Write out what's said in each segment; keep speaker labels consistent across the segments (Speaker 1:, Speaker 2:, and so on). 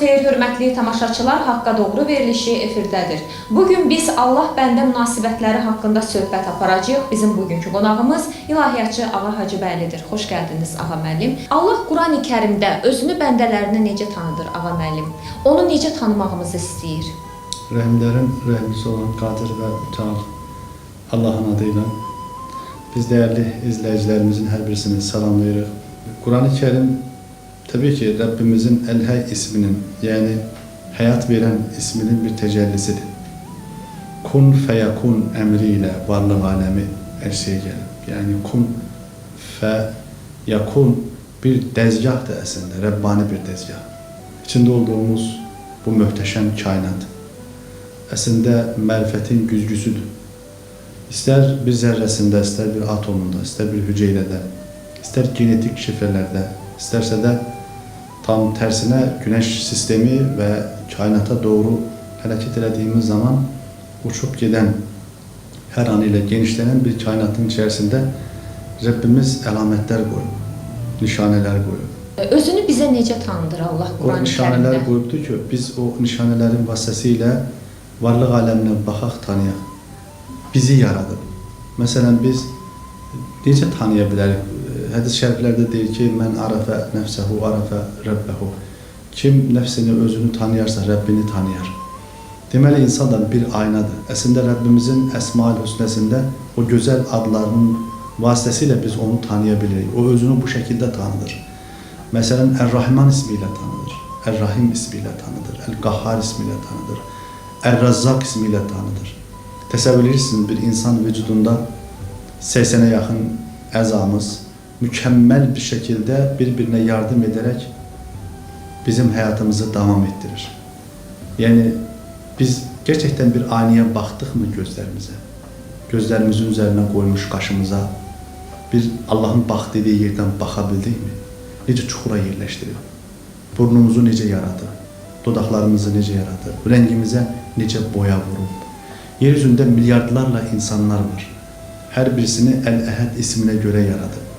Speaker 1: xeyir, hörmətli tamaşaçılar, Haqqa Doğru verilişi efirdədir. Bugün biz Allah bəndə münasibətləri haqqında söhbət aparacağıq. Bizim bugünkü qonağımız ilahiyyatçı Ağa Hacıbəylidir. Xoş gəldiniz Ağa müəllim. Allah Qurani-Kərimdə özünü bəndələrinə necə tanıdır Ağa müəllim? Onu necə tanımağımızı istəyir?
Speaker 2: Rəhimlərin rəhimlisi olan Qadir və Can Allahın adıyla biz değerli izleyicilerimizin her birisini salamlayırıq. Kur'an-ı Kerim tabii ki Rabbimizin El-Hay isminin yani hayat veren isminin bir tecellisidir. Kun feyakun emriyle varlık alemi her şeye gelir. Yani kun fe yakun bir dezgahtır aslında, Rabbani bir dezgah. İçinde olduğumuz bu möhtəşəm kainat əslində mərifətin güzgüsüdür. İstər bir zərrəsində, istər bir atomunda, istər bir hüceyrədə, istər genetik şifrələrdə, istərsə də tam tərsinə güneş sistemi və kainata doğru hərəkət elədiyimiz zaman uçub gedən, hər an ilə genişlənən bir kainatın içərisində Rəbbimiz əlamətlər qoyub, nişanələr qoyub.
Speaker 1: Özünü bizə necə tanıdır Allah
Speaker 2: O nişanələr
Speaker 1: Qurani-Kərimdə?
Speaker 2: qoyubdur ki, biz o nişanələrin vasitəsilə varlıq aləminə baxaq, tanıyaq. Bizi yaradıb. Məsələn, biz necə tanıya Hədis şəriflərdə deyir ki, mən arafə nəfsəhu, arafə rəbbəhu. Kim nəfsini, özünü tanıyarsa, Rəbbini tanıyar. Deməli, insan da bir aynadır. Əslində, Rəbbimizin Əsma-ül Hüsnəsində o gözəl adlarının vasitəsilə biz onu tanıya bilirik. O özünü bu şəkildə tanıdır. Məsələn, Ər-Rahman ismi ilə tanınır. Ər-Rahim ismi ilə tanınır. Əl-Qahhar ismi ilə tanınır. Ər-Razzaq ismi ilə tanınır. Təsəvvür edirsiniz bir insan vücudunda 80'e yaxın əzamız mükəmməl bir şəkildə bir-birinə yardım edərək bizim həyatımızı davam etdirir. Yəni biz gerçəkdən bir aynaya baxdıqmı gözlərimizə? Gözlərimizin üzərinə qoymuş qaşımıza bir Allahın bax dediyi yerdən baxa bildikmi? Necə çuxura yerləşdirib? Burnumuzu necə yaradı? Dodaqlarımızı necə yaradı? Rəngimizə necə boya vurub? Yer milyardlarla insanlar var. Hər birisini Əl-Əhəd isminə görə yaradıb.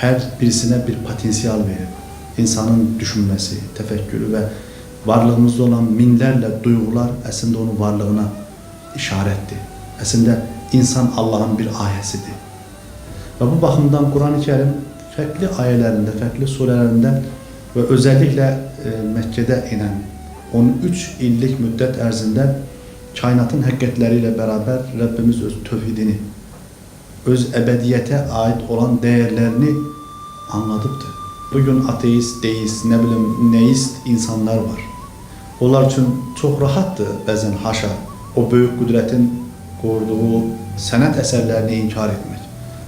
Speaker 2: Hər birisinə bir potensial verib. İnsanın düşünməsi, təfəkkürü və varlığımızda olan minlərlə duyğular əslində onun varlığına işarətdir. Əslində insan Allahın bir ayəsidir. Və bu baxımdan Qurani Kərim fərqli ayələrində, fərqli surələrində və özəlliklə e, Məkkədə inən 13 illik müddət ərzində kainatın həqiqətləri ilə bərabər Rəbbimiz öz tövhidini, öz əbədiyyətə aid olan dəyərlərini anladıbdır. Bugün ateist, deist, nə bilim, neist insanlar var. Onlar üçün çox rahatdır bəzən haşa o böyük qüdrətin qoruduğu sənət əsərlərini inkar etmək.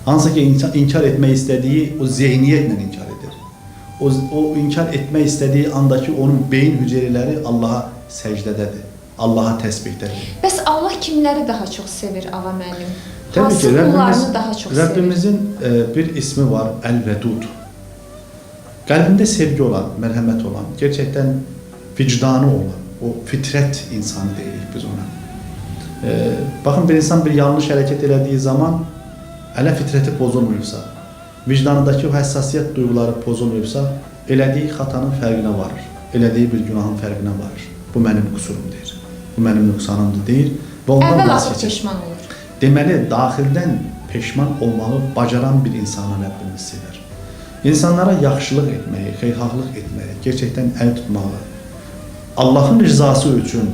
Speaker 2: Hansı ki inkar, inkar etmək istədiyi o zehniyyətlə inkar edir. O, o inkar etmək istədiyi andakı onun beyin hüceyrələri Allaha səcdədədir. Allaha təsbihdədir.
Speaker 1: Bəs Allah kimləri daha çox sevir Ağa müəllim? Hansı
Speaker 2: ki,
Speaker 1: qullarını daha çox sevir?
Speaker 2: Rəbbimizin e, bir ismi var, Əl-Vədud. Qəlbində sevgi olan, mərhəmət olan, gerçəkdən vicdanı olan, o fitrət insanı deyirik biz ona. E, baxın, bir insan bir yanlış hərəkət elədiyi zaman, ələ fitrəti pozulmuyubsa, vicdanındakı o həssasiyyət duyğuları pozulmuyubsa, elədiyi xatanın fərqinə varır, elədiyi bir günahın fərqinə varır. Bu mənim qüsurum deyir, bu mənim nöqsanımdır deyir və ondan
Speaker 1: Əvvəl
Speaker 2: vaz
Speaker 1: artıq
Speaker 2: keçir.
Speaker 1: peşman olur.
Speaker 2: Deməli, daxildən peşman olmağı bacaran bir insana Rəbbimiz sevər. İnsanlara yaxşılıq etməyi, xeyirxahlıq etməyi, gerçəkdən əl tutmağı, Allahın rızası üçün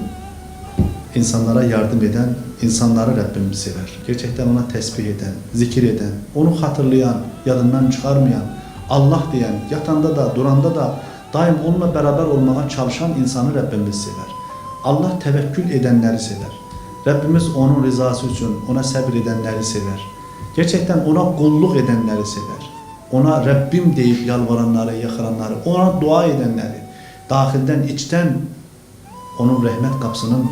Speaker 2: insanlara yardım edən insanları Rəbbimiz sevər. Gerçəkdən ona təsbih edən, zikir edən, onu xatırlayan, yadından çıxarmayan, Allah deyən, yatanda da, duranda da daim onunla bərabər olmağa çalışan insanı Rəbbimiz sevər. Allah təvəkkül edənləri sevər. Rəbbimiz onun rızası üçün ona səbr edənləri sevər. Gerçəkdən ona qulluq edənləri sevər. Ona Rəbbim deyib yalvaranları, yaxıranları, ona dua edənləri, daxildən, içdən onun rəhmət qapısının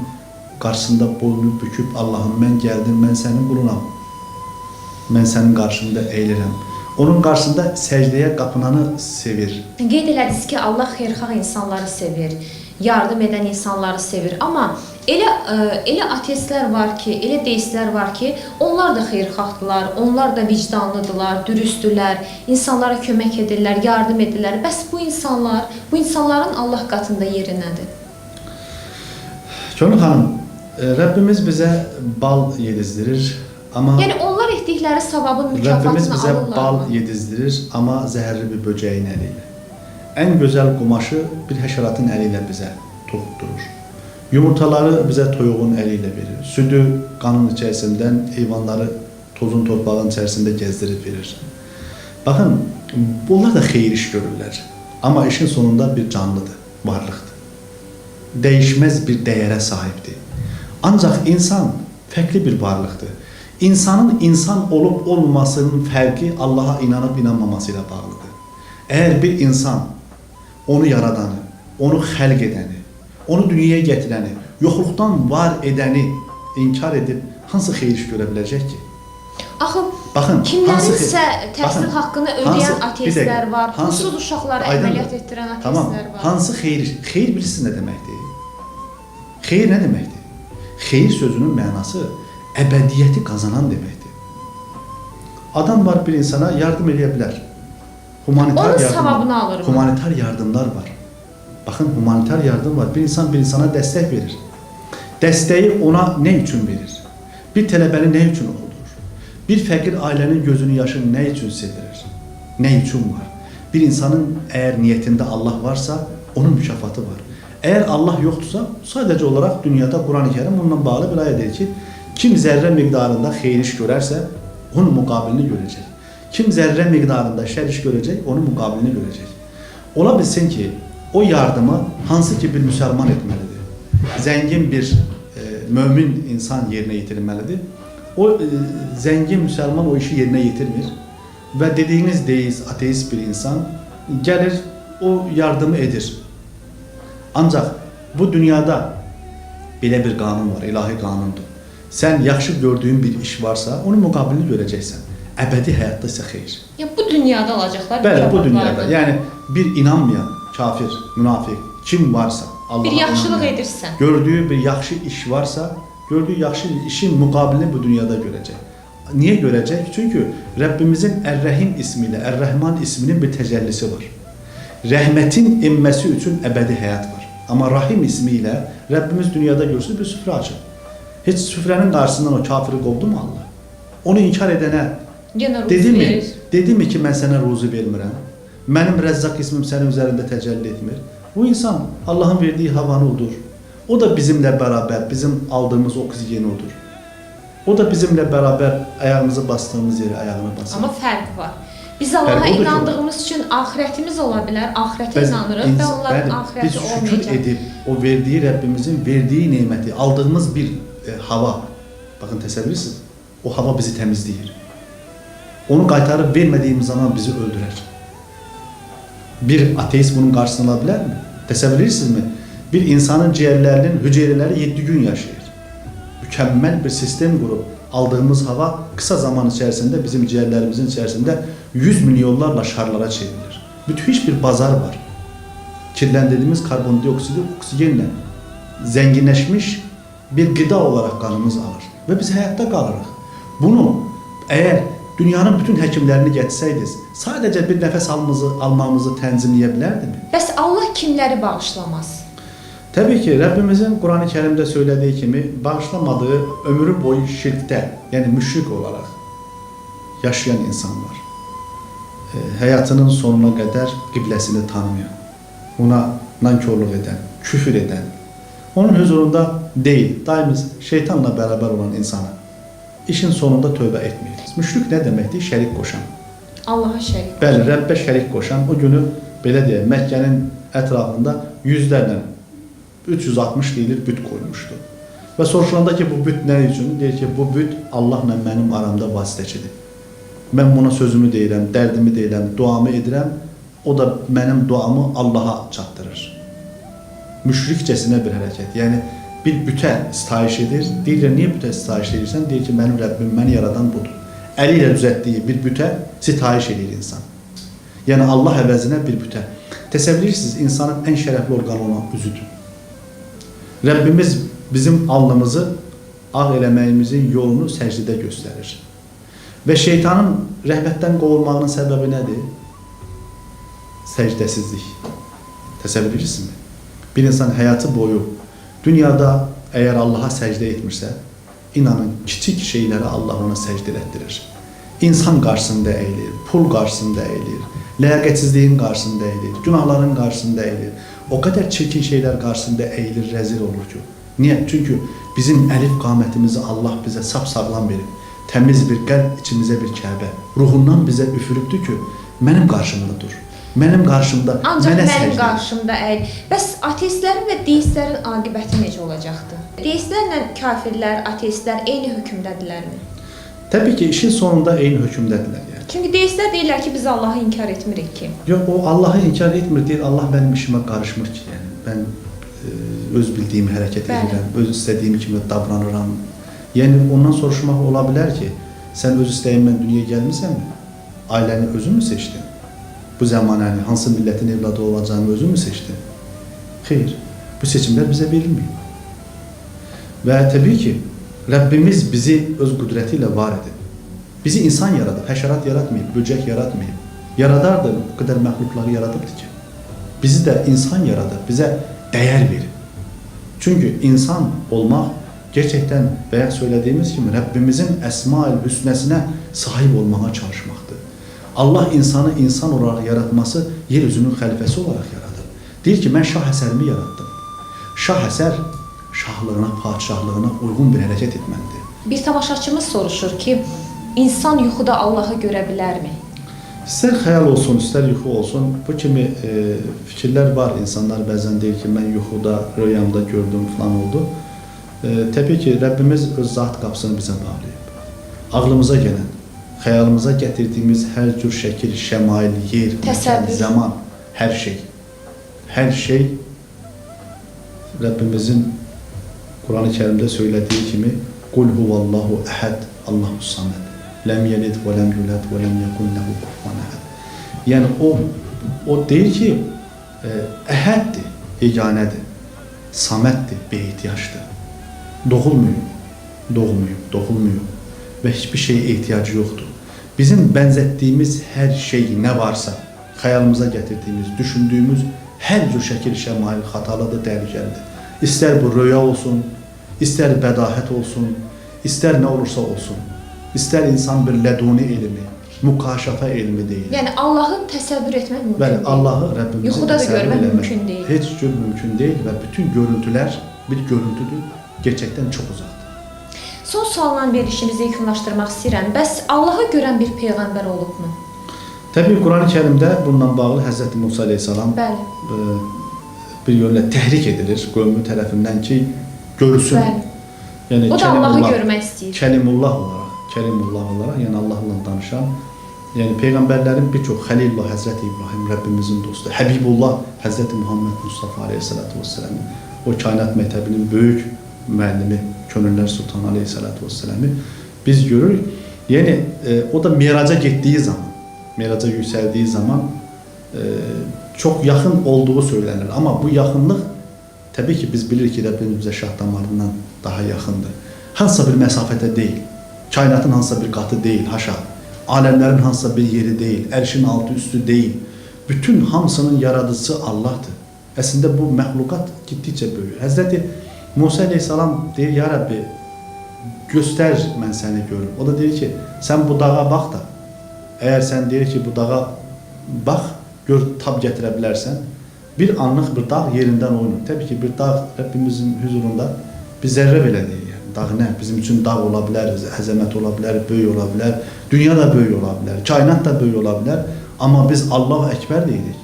Speaker 2: qarşısında boynunu büküb Allahım mən gəldim, mən sənin qulunam. Mən sənin qarşında əyilirəm. Onun qarşısında səcdəyə qapınanı sevir.
Speaker 1: Qeyd elədiniz ki, Allah xeyirxah insanları sevir, yardım edən insanları sevir. Amma Elə ə, elə ateistlər var ki, elə deistlər var ki, onlar da xeyirxahdılar, onlar da vicdanlıdılar, dürüsttürlər, insanlara kömək edirlər, yardım edirlər. Bəs bu insanlar, bu insanların Allah qatında yeri nədir?
Speaker 2: Könül xanım, e, Rəbbimiz bizə bal yedizdirir, amma
Speaker 1: Yəni onlar etdikləri savabın
Speaker 2: Rəbbimiz
Speaker 1: mükafatını
Speaker 2: bizə
Speaker 1: alırlar.
Speaker 2: bal yedizdirir, amma zəhərli bir böcəyin əli ilə. Ən gözəl qumaşı bir həşəratın əli ilə bizə toxutdurur. Yumurtaları bizə toyuğun əli ilə verir. Südü qanın içərisindən heyvanları tozun torpağın içərisində gəzdirib verir. Baxın, bunlar da xeyir iş görürlər. Amma işin sonunda bir canlıdır, varlıqdır. Dəyişməz bir dəyərə sahibdir. Ancaq insan fərqli bir varlıqdır. İnsanın insan olub olmamasının fərqi Allaha inanıb inanmaması ilə bağlıdır. Əgər bir insan onu yaradanı, onu xəlq edəni, onu dünyaya gətirəni, yoxluqdan var edəni inkar edib hansı xeyir iş görə biləcək ki?
Speaker 1: Axı
Speaker 2: Baxın,
Speaker 1: kimlərinsə təhsil haqqını ödəyən ateistlər var,
Speaker 2: hansı- Aydındır.
Speaker 1: əməliyyat etdirən ateistlər
Speaker 2: Tamam.
Speaker 1: var.
Speaker 2: Hansı xeyir? Xeyir bilirsiniz nə deməkdir? Xeyir nə deməkdir? Xeyir sözünün mənası əbədiyyəti qazanan deməkdir. Adam var bir insana yardım edə bilər. Humanitar
Speaker 1: Onun
Speaker 2: yardım.
Speaker 1: savabını alır?
Speaker 2: Humanitar yardımlar var. Baxın humanitar yardım var. Bir insan bir insana dəstək verir. Dəstəyi ona nə üçün verir? Bir tələbəni nə üçün oxudur? Bir fəqir ailənin gözünün yaşını nə üçün sildirir? Nə üçün var? Bir insanın əgər niyyətində Allah varsa, onun mükafatı var. Əgər Allah yoxdursa, sadəcə olaraq dünyada Qurani Kərim bununla bağlı bir deyir ki, kim zərrə miqdarında xeyir iş görərsə, onun müqabilini görəcək. Kim zərrə miqdarında şər iş görəcək, onun müqabilini görəcək. Ola bilsin ki, o yardımı hansı ki bir müsəlman etməlidir. Zəngin bir e, mömin insan yerinə yetirməlidir. O e, zəngin müsəlman o işi yerinə yetirmir və dediyiniz deist, ateist bir insan gəlir o yardımı edir. Ancaq bu dünyada belə bir qanun var, ilahi qanundur. Sən yaxşı gördüyün bir iş varsa, onun müqabilini görəcəksən. Əbədi həyatda isə xeyir.
Speaker 1: Ya bu dünyada alacaqlar
Speaker 2: Bəli, bu dünyada. Yəni bir inanmayan, kafir, münafiq kim varsa, Allah'a
Speaker 1: bir yaxşılıq
Speaker 2: inanmayan,
Speaker 1: edirsən.
Speaker 2: gördüyü bir yaxşı iş varsa, gördüyü yaxşı işin müqabilini bu dünyada görəcək. Niyə görəcək? Çünki Rəbbimizin Ər-Rəhim ismi ilə Ər-Rəhman isminin bir təcəllisi var. Rəhmətin enməsi üçün əbədi həyat var. Amma Rahim ismi ilə Rəbbimiz dünyada görsün bir süfrə açır. Heç süfrənin qarşısından o kafiri qovdu mu Allah? Onu inkar
Speaker 1: Yenə ruzi
Speaker 2: Dedi mi?
Speaker 1: verir.
Speaker 2: Dedi mi ki, mən sənə ruzi vermirəm? Mənim Rəzzaq ismim sənin üzərində təcəlli etmir. Bu insan Allahın verdiyi havanı odur. O da bizimlə bərabər, bizim aldığımız oksijeni odur. O da bizimlə bərabər ayağımızı bastığımız yeri ayağını basır.
Speaker 1: Amma fərq var. Biz Allaha inandığımız üçün axirətimiz ola bilər,
Speaker 2: Biz
Speaker 1: inanırıq
Speaker 2: ins-
Speaker 1: onların
Speaker 2: bəli,
Speaker 1: axirəti
Speaker 2: biz şükür edib o verdiyi Rəbbimizin verdiyi neməti, aldığımız bir e, hava. Baxın təsəvvürsünüz. O hava bizi təmizləyir. Onu qaytarıb vermədiyimiz zaman bizi öldürər. Bir ateist bunun qarşısını ala bilərmi? Təsəvvür edirsinizmi? Bir insanın ciyərlərinin hüceyrələri 7 gün yaşayır. Mükəmməl bir sistem qurub aldığımız hava qısa zaman içərisində bizim ciyərlərimizin içərisində 100 milyonlarla şarlara çevrilir. Müthiş bir bazar var. Kirləndirdiyimiz karbondioksidi oksigenlə zənginləşmiş bir qida olaraq qanımız alır və biz həyatda qalırıq. Bunu əgər dünyanın bütün həkimlərini gətirsəydiniz, sadəcə bir nəfəs almamızı, almamızı tənzimləyə bilərdimi?
Speaker 1: Bəs Allah kimləri bağışlamaz?
Speaker 2: Təbii ki, Rəbbimizin Qurani Kərimdə söylədiyi kimi bağışlamadığı ömrü boyu şirkdə, yəni müşrik olaraq yaşayan insan var. E, həyatının sonuna qədər qibləsini tanımayan, ona nankorluq edən, küfür edən, onun huzurunda deyil, daimiz şeytanla bərabər olan insana işin sonunda tövbə etməyir. Müşrik nə deməkdir? Şərik qoşan.
Speaker 1: Allaha şərik.
Speaker 2: Bəli, Rəbbə şərik qoşan o günü belə deyək, Məkkənin ətrafında yüzlərlə 360 deyilir büt qoymuşdu. Və soruşulanda ki, bu büt nə üçün? Deyir ki, bu büt Allahla mənim aramda vasitəçidir. Mən buna sözümü deyirəm, dərdimi deyirəm, duamı edirəm. O da mənim duamı Allaha çatdırır. Müşrikcəsinə bir hərəkət. Yəni bir bütə sitayiş edir. Deyirlər, niyə bütə sitayiş edirsən? Deyir ki, mənim Rəbbim məni yaradan budur. Əli ilə düzəltdiyi bir bütə sitayiş edir insan. Yəni Allah əvəzinə bir bütə. Təsəvvür insanın ən şərəfli orqanı olan üzüdür. Rəbbimiz bizim alnımızı ağ eləməyimizin yolunu səcdədə göstərir. Və şeytanın rəhmətdən qovulmağının səbəbi nədir? Səcdəsizlik. Təsəvvür edirsinizmi? Bir insan həyatı boyu dünyada əgər Allaha səcdə etmirsə, inanın kiçik şeylərə Allah ona səcdə etdirir. İnsan qarşısında əyilir, pul qarşısında əyilir, ləyaqətsizliyin qarşısında əyilir, günahların qarşısında əyilir. O qədər çirkin şeylər qarşısında əyilir, rəzil olur ki. Niyə? Çünki bizim əlif qamətimizi Allah bizə sap sağlam verib. Təmiz bir qəlb, içimizə bir Kəbə. Ruhundan bizə üfürübdür ki, mənim qarşımda dur. Mənim qarşımda
Speaker 1: Ancaq
Speaker 2: mənə
Speaker 1: mənim
Speaker 2: səcdə
Speaker 1: qarşımda əyil. Bəs ateistlərin və deistlərin aqibəti necə olacaqdı? Deistlərlə kafirlər, ateistlər eyni hökmdədirlərmi?
Speaker 2: Təbii ki, işin sonunda eyni hökmdədirlər yəni.
Speaker 1: Çünki deistlər deyirlər ki, biz Allahı inkar etmirik ki.
Speaker 2: Yox, o Allahı inkar etmir, deyir Allah mənim işimə qarışmır ki, yəni mən e, öz bildiyimi hərəkət
Speaker 1: Bəli.
Speaker 2: edirəm, öz istədiyim kimi davranıram. Yəni ondan soruşmaq ola bilər ki, sən öz istəyindən dünyaya gəlmisənmi? Ailəni özün mü seçdin? Bu zəmanəni hansı millətin evladı olacağını özün mü seçdin? Xeyr. Bu seçimlər bizə verilməyib. Və təbii ki, Rəbbimiz bizi öz qüdrəti ilə var edib. Bizi insan yaradıb, həşərat yaratmayıb, böcək yaratmayıb. Yaradardı, bu qədər məxluqları yaradırdı ki. Bizi də insan yaradıb, bizə dəyər verib. Çünki insan olmaq gerçəkdən bayaq söylədiyimiz kimi Rəbbimizin əsma-ül hüsnəsinə sahib olmağa çalışmaqdır. Allah insanı insan olaraq yaratması yer üzünün xəlifəsi olaraq yaradıb. Deyir ki, mən şah əsərimi yaratdım. Şah əsər şahlığına, padişahlığına uyğun bir hərəkət etməlidir.
Speaker 1: Bir tamaşaçımız soruşur ki, insan yuxuda Allahı görə bilərmi?
Speaker 2: İstər xəyal olsun, istər yuxu olsun, bu kimi e, fikirlər var. İnsanlar bəzən deyir ki, mən yuxuda, rüyamda gördüm falan oldu. E, təbii ki, Rəbbimiz öz zat qapısını bizə bağlayıb. Ağlımıza gələn, xəyalımıza gətirdiyimiz hər cür şəkil, şəmail, yer, məkan, zaman, hər şey, hər şey Rəbbimizin Quran-ı Kərimdə söylədiyi kimi Qul huvallahu əhəd, Allahu saməd. Ləm yelid və ləm yulad və ləm yekun ləhu kufuvan əhəd. Yəni o o deyir ki, e, əhəddir, yeganədir. Saməddir, behtiyacdır. Doğulmuyor, doğmuyor, doğulmuyor və heç bir şeyə ehtiyacı yoxdur. Bizim bənzətdiyimiz hər şey nə varsa, xəyalımıza gətirdiyimiz, düşündüyümüz hər cür şəkil şəmail xatalıdır, təhlükəlidir. İstər bu röya olsun, istər bədahət olsun, istər nə olursa olsun. İstər insan bir ləduni elmi, mükaşafa elmi deyil.
Speaker 1: Yəni Allahı təsəvvür etmək mümkün
Speaker 2: Bəli,
Speaker 1: deyil.
Speaker 2: Allahı Rəbbimizin
Speaker 1: Yuxuda da görmək mümkün deyil.
Speaker 2: Heç cür mümkün deyil və bütün görüntülər bir görüntüdür, gerçəkdən çox uzaqdır.
Speaker 1: Son sualla verilişimizi yekunlaşdırmaq istəyirəm. Bəs Allahı görən bir peyğəmbər olubmu?
Speaker 2: Təbii Quran-ı Kərimdə bununla bağlı Hz. Musa əleyhissalam
Speaker 1: Bəli.
Speaker 2: e, bir yönlə təhrik edilir qövmü tərəfindən ki, görsün.
Speaker 1: Bəli.
Speaker 2: Yəni
Speaker 1: O da Allahı görmək istəyir.
Speaker 2: Kəlimullah olaraq, Kəlimullah olaraq, yəni Allahla danışan, yəni peyğəmbərlərin bir çox Xəlilullah Həzrət İbrahim Rəbbimizin dostu, Həbibullah Həzrət Muhammed Mustafa əleyhissalatu vesselam, o kainat məktəbinin böyük müəllimi Könüllər Sultanı əleyhissalatu vesselamı biz görürük. Yəni e, o da miraca getdiyi zaman, miraca yüksəldiyi zaman e, çox yaxın olduğu söylənir. Amma bu yaxınlıq təbii ki biz bilirik ki Rəbbimiz bizə şah damarından daha yaxındır. Hansısa bir məsafədə deyil. Kainatın hansısa bir qatı deyil, haşa. Aləmlərin hansısa bir yeri deyil, ərşin altı üstü deyil. Bütün hamısının yaradıcısı Allahdır. Əslində bu məxluqat getdikcə böyüyür. Həzrəti Musa əleyhissalam deyir, ya Rəbbi, göstər mən səni görüm. O da deyir ki, sən bu dağa bax da, əgər sən deyir ki, bu dağa bax, gör tab bilərsən, bir anlıq bir dağ yerindən oynur. Təbii ki, bir dağ Rəbbimizin huzurunda bir zərrə belə deyil. Yəni, dağ nə? Bizim üçün dağ ola bilər, əzəmət ola bilər, dünya da böyük ola bilər, kainat da böyük ola bilər. Biz Allah Əkbər deyirik.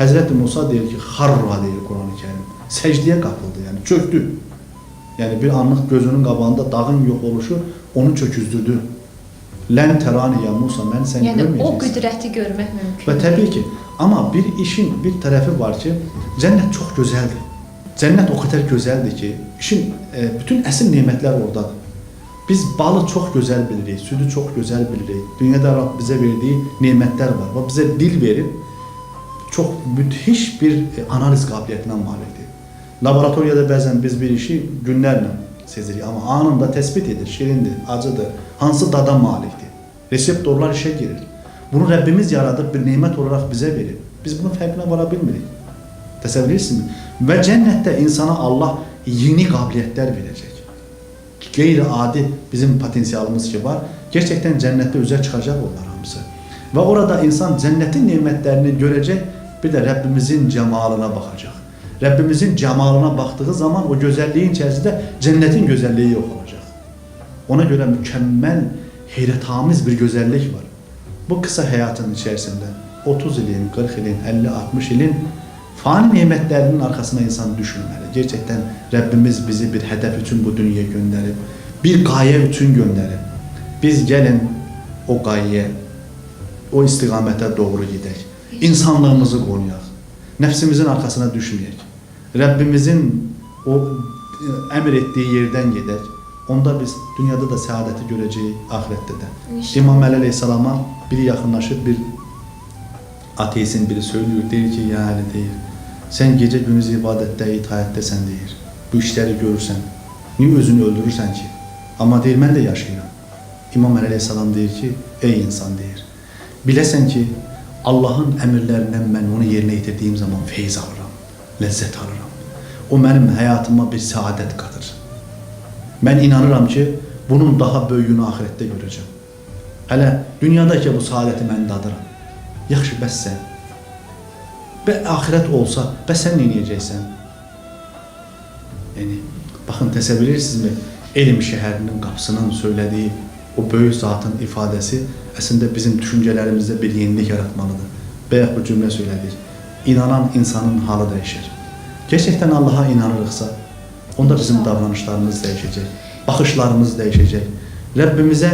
Speaker 2: Həzrəti Musa deyir ki, xarra deyir Quran-ı Kərim. Səcdiyə qapıldı, yəni çöktü. Yəni bir anlıq gözünün qabağında dağın yox oluşu onu çöküzdürdü. Lən tərani ya Musa, mən səni
Speaker 1: Yəni o
Speaker 2: görməyəcəksən.
Speaker 1: qüdrəti görmək mümkün.
Speaker 2: Və təbii ki, amma bir işin bir tərəfi var ki, cənnət çox gözəldir. Cənnət o qədər gözəldir ki, işin e, bütün əsl nemətlər oradadır. Biz balı çox gözəl bilirik, südü çox gözəl bilirik. Dünyada Rəbb bizə verdiyi nemətlər var. Və bizə dil verib çox müthiş bir e, analiz qabiliyyətinə malikdir. Laboratoriyada bəzən biz bir işi günlərlə sezirik, amma anında təsbit edir, şirindir, acıdır, hansı dada malikdir. Reseptorlar işə girir. Bunu Rəbbimiz yaradıb bir nemət olaraq bizə verir. Biz bunun fərqinə vara bilmirik. Təsəvvür edirsinizmi? Və cənnətdə insana Allah yeni qabiliyyətlər verəcək. Qeyri-adi bizim potensialımız ki var. Gerçəkdən cənnətdə üzə çıxacaq onlar hamısı. Və orada insan cənnətin nemətlərini görəcək, bir də Rəbbimizin cəmalına baxacaq. Rəbbimizin cəmalına baxdığı zaman o gözəlliyin içərisində cənnətin gözəlliyi yox olacaq. Ona görə mükəmməl, heyrətamiz bir gözəllik var. Bu qısa həyatın içərisində 30 ilin, 40 ilin, 50, 60 ilin fani nemətlərinin arxasına insan düşməməli. Gerçəkdən Rəbbimiz bizi bir hədəf üçün bu dünyaya göndərib, bir qayə üçün göndərib. Biz gəlin o qayəyə, o istiqamətə doğru gedək. İnsanlığımızı qoruyaq. Nəfsimizin arxasına düşməyək. Rəbbimizin o e, əmr etdiyi yerdən gedək. Onda biz dünyada da görəcəyik, axirətdə də.
Speaker 1: İnşallah.
Speaker 2: İmam Əli əleyhissalama biri yaxınlaşıb bir ateistin biri söylüyor, deyir ki, ya Əli deyir, sən gecə gündüz ibadətdə, itaətdəsən deyir. Bu işləri görürsən, niyə özünü öldürürsən ki? Amma deyir, mən də yaşayıram. İmam Əli əleyhissalam deyir ki, ey insan deyir, biləsən ki, Allahın əmrlərindən mən onu yerinə yetirdiyim zaman feyz alıram, ləzzət alıram. O mənim həyatıma bir səadət qatır. Mən inanıram ki, bunun daha böyüyünü axirətdə görəcəm. Hələ dünyadakı bu saadəti mən dadıram. Yaxşı, bəs sən? Və axirət olsa, bəs sən nə edəcəksən? Yəni, baxın, təsəvvür edirsinizmi? Elm şəhərinin qapısının söylədiyi o böyük zatın ifadəsi əslində bizim düşüncələrimizdə bir yenilik yaratmalıdır. Bayaq bu cümlə söylədik. İnanan insanın halı dəyişir. Gerçəkdən Allaha inanırıqsa, onda bizim davranışlarımız dəyişəcək, baxışlarımız dəyişəcək. Rəbbimizə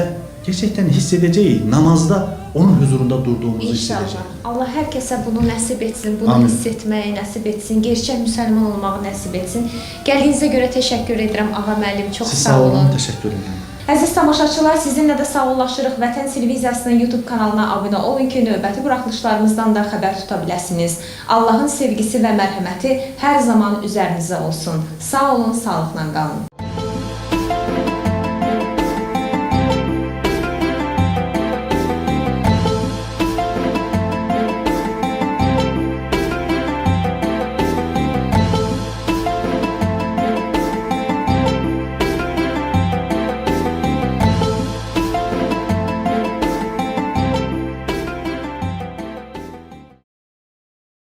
Speaker 2: gerçəkdən hiss edəcəyik, namazda onun huzurunda durduğumuzu
Speaker 1: İnşallah.
Speaker 2: edəcəyik.
Speaker 1: Allah hər kəsə bunu nəsib etsin, bunu
Speaker 2: Amin.
Speaker 1: hiss etməyi nəsib etsin, gerçək müsəlman olmağı nəsib etsin. Gəldiyinizə görə təşəkkür edirəm ağa müəllim, çox
Speaker 2: Siz
Speaker 1: sağ olun.
Speaker 2: təşəkkür edirəm.
Speaker 1: Əziz tamaşaçılar, sizinlə də sağollaşırıq. Vətən televiziyasının YouTube kanalına abunə olun ki, növbəti buraxılışlarımızdan da xəbər tuta biləsiniz. Allahın sevgisi və mərhəməti hər zaman üzərinizə olsun. Sağ olun, sağlıqla qalın.